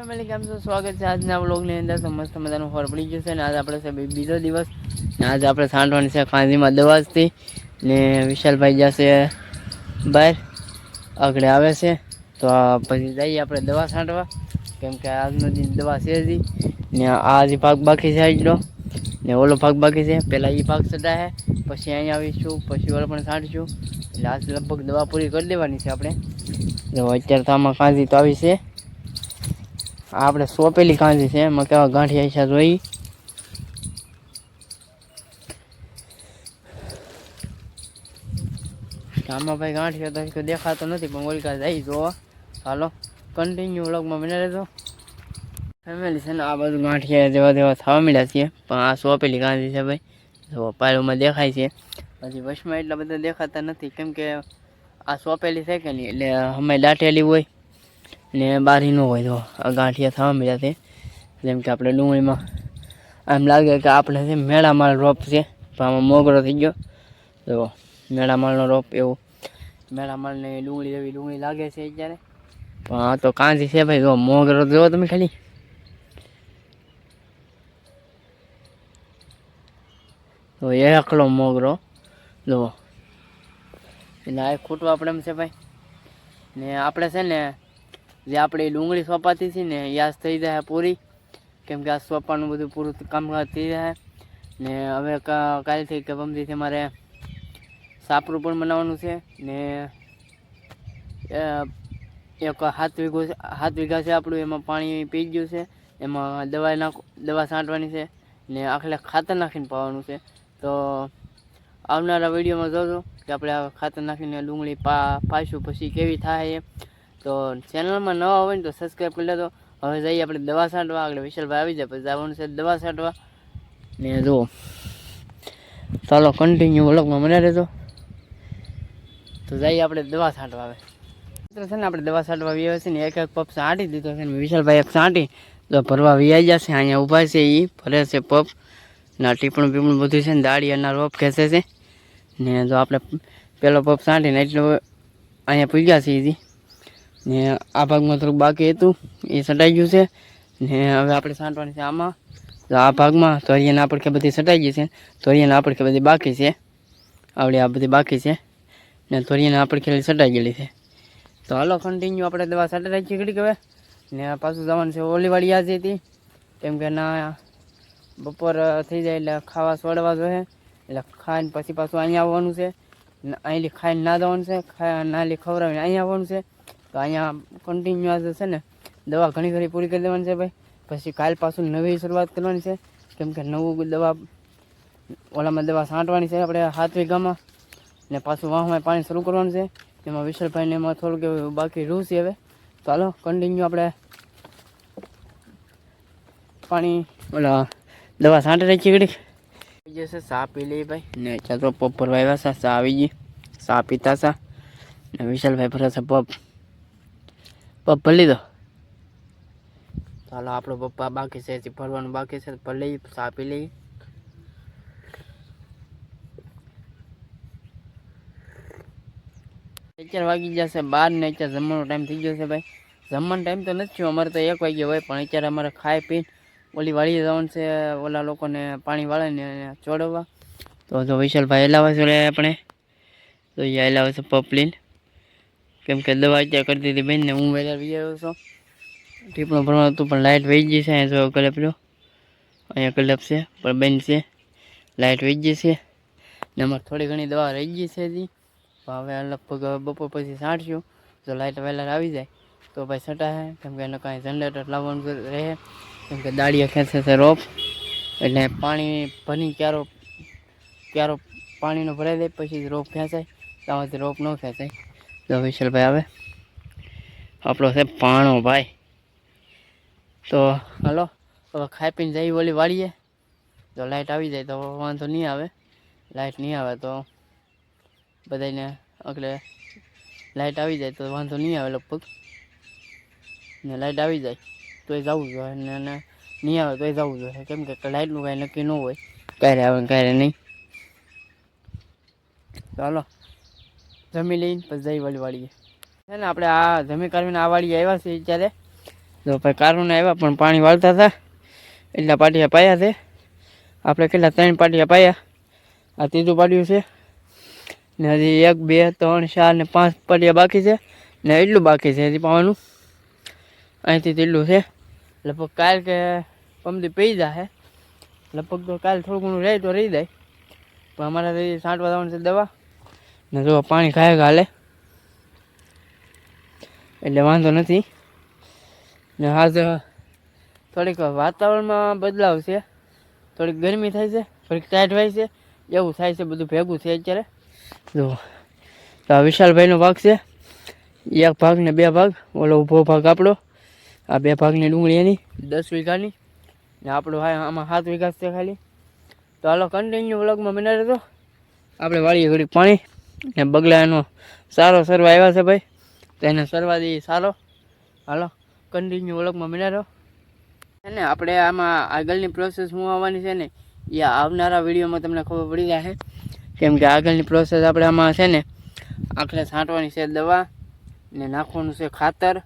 Family કેમ છો સ્વાગત છે. આજના બ્લોગની અંદર તો મસ્ત મજાનું ફોર પડી ગયું છે ને આજે આપણે છે બીજો દિવસ. ને આજે આપણે સાંઠવાની છે ખાંધીમાં દવાજથી ને વિશાલભાઈ જશે બહાર, આગળ આવે છે. તો પછી જઈએ આપણે દવા છાંટવા કેમ કે આજનો દી દવા છે હજી, ને આ હજી પાક બાકી છે આજનો. ને ઓલો પાક બાકી છે. પહેલાં એ ભાગ ચડાય પછી અહીંયા આવીશું, પછી ઓલો પણ છાંટીશું એટલે આજ લગભગ દવા પૂરી કરી દેવાની છે આપણે. જો અત્યારે તો આમાં કાંજી તો આવી છે. આપણે સોંપેલી કાંજી છે, એમાં કેવા ગાંઠિયા છે જોઈ. આમાં ભાઈ ગાંઠિયો તો દેખાતો નથી, પણ ઓલકા જાય જોવા. હાલો કન્ટિન્યુ વ્લોગમાં બને રહેજો. ફેમિલી છે ને, આ બધું ગાંઠિયા જેવા જેવા થવા મળ્યા છે, પણ આ સોંપેલી કાંજી છે ભાઈ. જો, પાયલોમાં દેખાય છે. પછી વશમાં એટલા બધા દેખાતા નથી, કેમ કે આ સોંપેલી છે કે નહીં, એટલે અમે દાટેલી હોય. ને બારી ન હોય તો ગાંઠિયા થવા મળ્યા છે. જેમ કે આપણે ડુંગળીમાં આમ લાગે કે આપણે છે મેળામાળ રોપ છે, પણ આમાં મોગરો થઈ ગયો. તો મેળામાળનો રોપ એવો. મેળામાળને ડુંગળી જેવી ડુંગળી લાગે છે અત્યારે. પણ આ તો કાંજી છે ભાઈ, જો મોગરો જોવો તમે ખાલી. તો એ એકલો મોગરો. જુઓ એટલે આ ખૂટવા આપણે એમ છે ભાઈ. ને આપણે છે ને જે આપણે ડુંગળી સોંપાતી હતી ને, યાદ થઈ જાય પૂરી. કેમ કે આ સોંપવાનું બધું પૂરું કામકાજ થઈ જાય. ને હવે કાલથી કે પમથી મારે સાપરું પણ બનાવવાનું છે. ને એક હાથ વીઘો હાથ વીઘા છે આપણું, એમાં પાણી પી ગયું છે. એમાં દવા નાખ, દવા છાંટવાની છે. ને આખલે ખાતર નાખીને પાવાનું છે. તો આવનારા વિડીયોમાં જોજો કે આપણે આ ખાતર નાખીને ડુંગળી પા પાઈશું પછી કેવી થાય એ. તો ચેનલમાં નવા હોય ને તો સબસ્ક્રાઈબ કરી લેજો. હવે જઈએ આપણે દવા છાંટવા. આગળ વિશાલભાઈ આવી જાય, પછી જવાનું છે દવા છાંટવા. ને જુઓ. ચાલો કન્ટિન્યુ વ્લોગમાં મને રહેજો. તો જઈએ આપણે દવા છાંટવા આવે મિત્ર છે ને, આપણે દવા છાંટવા વી છે ને એક એક પપ છાંટી દીધો છે ને વિશાલભાઈ એક છાંટી તો ભરવા વ્યાઈ જશે અહીંયા ઊભા છે એ ભરે છે પપ ના ટીપણું પીપણું બધું છે ને દાળી અને રોપ ખેંચે છે. ને જો આપણે પેલો પપ છાંટીને એટલું અહીંયા પૂગ્યા છે એથી ને આ ભાગમાં થોડુંક બાકી હતું, એ સટાઈ ગયું છે. ને હવે આપણે છાંટવાની છે આમાં. તો આ ભાગમાં તોરિયાના આપણે બધી સટાઈ ગઈ છે. તોરિયાના આપણે બધી બાકી છે. આવડી આ બધી બાકી છે. ને તોરિયાના આપણે ખેલી સટાઈ ગયેલી છે. તો હાલો કન્ટિન્યુ આપણે દવા સાટે રાખીએ ઘડીક હવે. ને પાછું જવાનું છે ઓલીવાળી યાદ હતી. કેમ કે ના, બપોર થઈ જાય એટલે ખાવા સોડવા જોઈએ. એટલે ખાઈને પછી પાછું અહીંયા આવવાનું છે. અહીંથી ખાઈને ના જવાનું છે. ખા નાલી ખવડાવીને અહીંયા આવવાનું છે. તો અહીંયા કન્ટિન્યુ આજે છે ને, દવા ઘણી ઘણી પૂરી કરી દેવાની છે ભાઈ. પછી કાલ પાછું નવી શરૂઆત કરવાની છે. કેમ કે નવું દવા, ઓલામાં દવા છાંટવાની છે આપણે હાથ વીઘામાં ને પાછું વાહમાં પાણી શરૂ કરવાનું છે. એમાં વિશાલભાઈને એમાં થોડુંક એવું બાકી રહ્યું છે હવે. તો હાલો કન્ટિન્યુ આપણે પાણી, ઓલા દવા છાંટી રાખી ઘડીક. થઈ જશે ચા પી લઈ ભાઈ. ને ચાલો પપ ભરવા આવ્યા છે, ચા આવી ગઈ. ચા પીતા છે. ને વિશાલભાઈ ભરે છે પપ પપ ભરી લીધો ચાલો આપણો પપ્પા બાકી છે હજી ભરવાનું બાકી છે ભરી લઈએ ચા પી લઈએ અત્યારે વાગી જશે બાર ને અત્યારે જમવાનો ટાઈમ થઈ ગયો છે ભાઈ. જમવાનો ટાઈમ તો નથી થયો અમારે તો એક વાગ્યો હોય પણ અત્યારે અમારે ખાઈ પીને ઓલી વાળીએ જવાનું છે ઓલા લોકોને પાણી વાળીને ચોડવવા તો જો વિશાલભાઈ હલાવે છે ઓલે આપણે. તો એ હલાવે છે પપ લઈને કેમ કે દવા અત્યારે કરી દીધી બેનને. હું વહેલા વી આવ્યો છું. ટીપણું ભરવાનું હતું, પણ લાઇટ વહી ગઈ છે. અહીંયા જો કલપ રહ્યો અહીંયા કલપ છે, પણ બેન છે. લાઇટ વહી ગઈ છે. ને અમારે થોડી ઘણી દવા રહી ગઈ છે હજી. હવે લગભગ બપોર પછી સાંઠશું જો લાઇટ વહેલા આવી જાય, તો ભાઈ છટાશે કેમ કે એને કાંઈ જનરેટર લાવવાનું રહે. કેમ કે દાળિયા ખેંચે છે રોપ. એટલે પાણી ભરી ક્યારો ક્યારો પાણીનો ભરાઈ દે પછી રોપ ખેંચાય. ત્યાંથી રોપ ન ખેંચાય. તો વિશાલભાઈ આવે. આપણો છે પાણો ભાઈ. તો હાલો, હવે ખાઈ પીને જઈ ઓલી વાળીએ. તો લાઇટ આવી જાય તો વાંધો નહીં આવે. લાઇટ નહીં આવે તો બધાને એટલે લાઇટ આવી જાય તો વાંધો નહીં આવે લગભગ. ને લાઇટ આવી જાય તોય જવું જોઈએ ને નહીં આવે તોય જવું જોઈએ કેમ કે લાઇટનું કાંઈ નક્કી ન હોય. ક્યારે આવે ક્યારે નહીં. ચાલો જમી લઈને પછી જઈ વળી વાળીએ. છે ને આપણે આ જમી કાઢીને આ વાળી આવ્યા છે ત્યારે તો ભાઈ કારણ આવ્યા, પણ પાણી વાળતા હતા. એટલા પાટિયા પાયા છે. આપણે કેટલા, ત્રણ પાટિયા પાયા. આ ત્રીજું પાટિયું છે. ને હજી એક, બે, ત્રણ, ચાર ને પાંચ પાટિયા બાકી છે. ને એટલું બાકી છે હજી પાવાનું. અહીંથી તેટલું છે. લગભગ કાલ કે પમદી પી જાય લગભગ તો કાલ થોડું ઘણું રહે તો રહી જાય. પણ અમારે સાંઠવા જવાનું છે દવા. ને જો, પાણી ખાય હાલે? એટલે વાંધો નથી. ને આજ થોડીક વાતાવરણમાં બદલાવ છે. થોડીક ગરમી થાય છે, થોડીક ટાઈટ હોય છે. એવું થાય છે, બધું ભેગું છે અત્યારે. જો, તો આ વિશાલભાઈનો ભાગ છે. એક ભાગ ને બે ભાગ. ઓલો ઊભો ભાગ આપણો. આ બે ભાગની ડુંગળી એની, દસ વીઘાની. ને આપણો હા આમાં સાત વીઘા છે ખાલી. તો હાલો કન્ટિન્યુ વ્લોગમાં બના રહેતો આપણે વાળીએ ઘડીક પાણી. ને બગલા એનો સારો સરવા આવ્યા છે ભાઈ. તો એને સરવા દઈએ. સારો. હાલો કન્ટિન્યુ ઓળખમાં મળ્યા રહો. ને, આપણે આમાં આગળની પ્રોસેસ શું આવવાની છે ને, એ આવનારા વિડીયોમાં તમને ખબર પડી જશે. કેમ કે આગળની પ્રોસેસ આપણે આમાં છે ને, આખરે છાંટવાની છે દવા ને નાખવાનું છે ખાતર.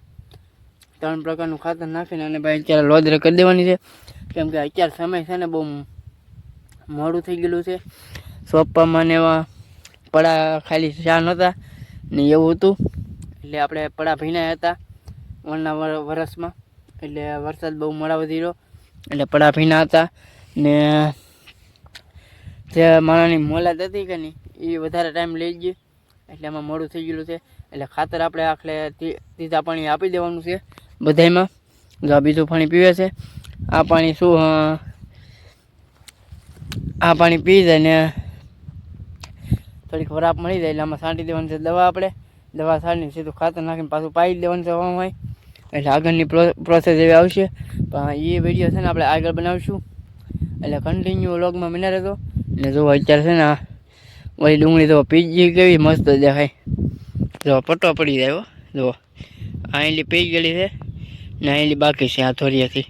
ત્રણ પ્રકારનું ખાતર નાખીને અને ભાઈ અત્યારે લોદરે કરી દેવાની છે. કેમ કે અત્યારે સમય છે ને બહુ મોડું થઈ ગયેલું છે. સોંપવામાં ને એવા પડા ખાલી ચા નહોતા ને એવું હતું. એટલે આપણે પડા ભીના હતા વરના વર- વરસમાં. એટલે વરસાદ બહુ મોડા વધી રહ્યો એટલે પડા ભીના હતા ને જે માણાની મોલાદ હતી કે નહીં, એ વધારે ટાઈમ લઈ ગઈ. એટલે એમાં મોડું થઈ ગયેલું છે. એટલે ખાતર આપણે આખલે તીધા પાણી આપી દેવાનું છે બધાયમાં. જો આ બીજું પાણી પીવે છે. આ પાણી શું આ પાણી પી જાય ને થોડીક વરાપ મળી જાય એટલે આમાં છાંટી દેવાની છે દવા આપણે. દવા છાંટીને સીધું ખાતર નાખીને પાછું પાઈ દેવાનું છે હોય એટલે આગળની પ્રોસેસ એવી આવશે. પણ એ વીડિયો છે ને આપણે આગળ બનાવીશું. એટલે કન્ટિન્યુ વ્લોગમાં મને રહેતો ને જો અત્યારે છે ને વળી ડુંગળી તો પીજી કેવી મસ્ત દેખાય. જો પટ્ટો પડી જાય જો આ પી ગયેલી છે ને આયલી બાકી છે આ થોડીથી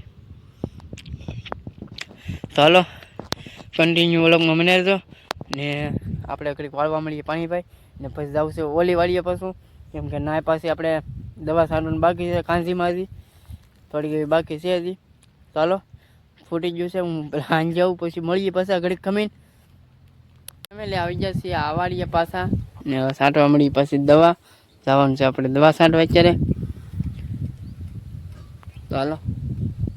હાલો કન્ટિન્યુ વ્લોગમાં મને રહેતો ને આપણે ઘડીક વાળવા મળીએ પાણી ભાઈ ને પછી જવું છે ઓલી વાળીએ પાછું. કેમ કે નાય પાસે આપણે દવા છાંટવાનું બાકી છે કાંસીમાંથી થોડીક એવી બાકી છે હજી. ચાલો, ફૂટી ગયું છે, હું હાંજ જાઉં પછી મળીએ પાછા ઘડીક ખમીને. ફેમિલી આવી જશે આ વાળીએ પાછા ને સાંટવા મળી પછી દવા. જવાનું છે આપણે દવા છાંટવા અત્યારે. તો હાલો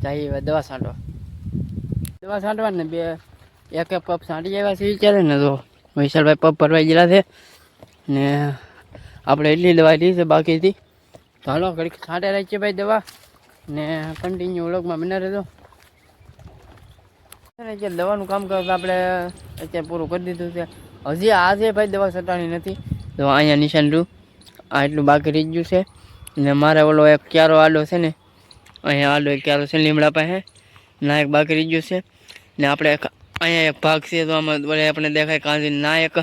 જઈએ હવે દવા છાંટવા દવા છાંટવા ને બે, એક પપ છાંટી આવ્યા છે વિચારે ને તો વિશાલભાઈ પપ ભરવાઈ ગયેલા છે. ને આપણે એટલી દવા લીધી છે બાકીથી. તો હાલો, ઘડીક છાંટે છે ભાઈ દવા. ને કન્ટિન્યુ ઓળખમાં બના રહેજો. અત્યારે દવાનું કામ કરતા આપણે અત્યારે પૂરું કરી દીધું છે. હજી આ છે ભાઈ દવા છટાણી નથી. તો અહીંયા નિશાન રૂ આ એટલું બાકી રહી ગયું છે. ને મારે ઓલો એક ક્યારો આડો છે ને, અહીંયા આડો એક ક્યારો છે લીમડા પાસે. ના એક બાકી રહી ગયું છે. ને આપણે અહીંયા એક ભાગ છે તો આમાં વળે આપણે દેખાય કાંજી ના એક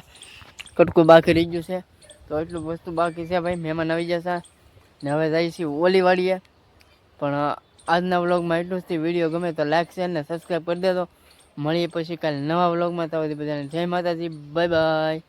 કટકું બાકી રહી ગયું છે. તો એટલું વસ્તુ બાકી છે ભાઈ, મહેમાન આવી જશે. ને હવે જઈએ છીએ ઓલી વાળીએ પણ આજના વ્લોગમાં એટલું જ. વીડિયો ગમે તો લાઈક, શેર ને સબસ્ક્રાઈબ કરી દેજો. મળીએ પછી કાલે નવા વ્લોગમાં. તો બધાને જય માતાજી. Bye bye.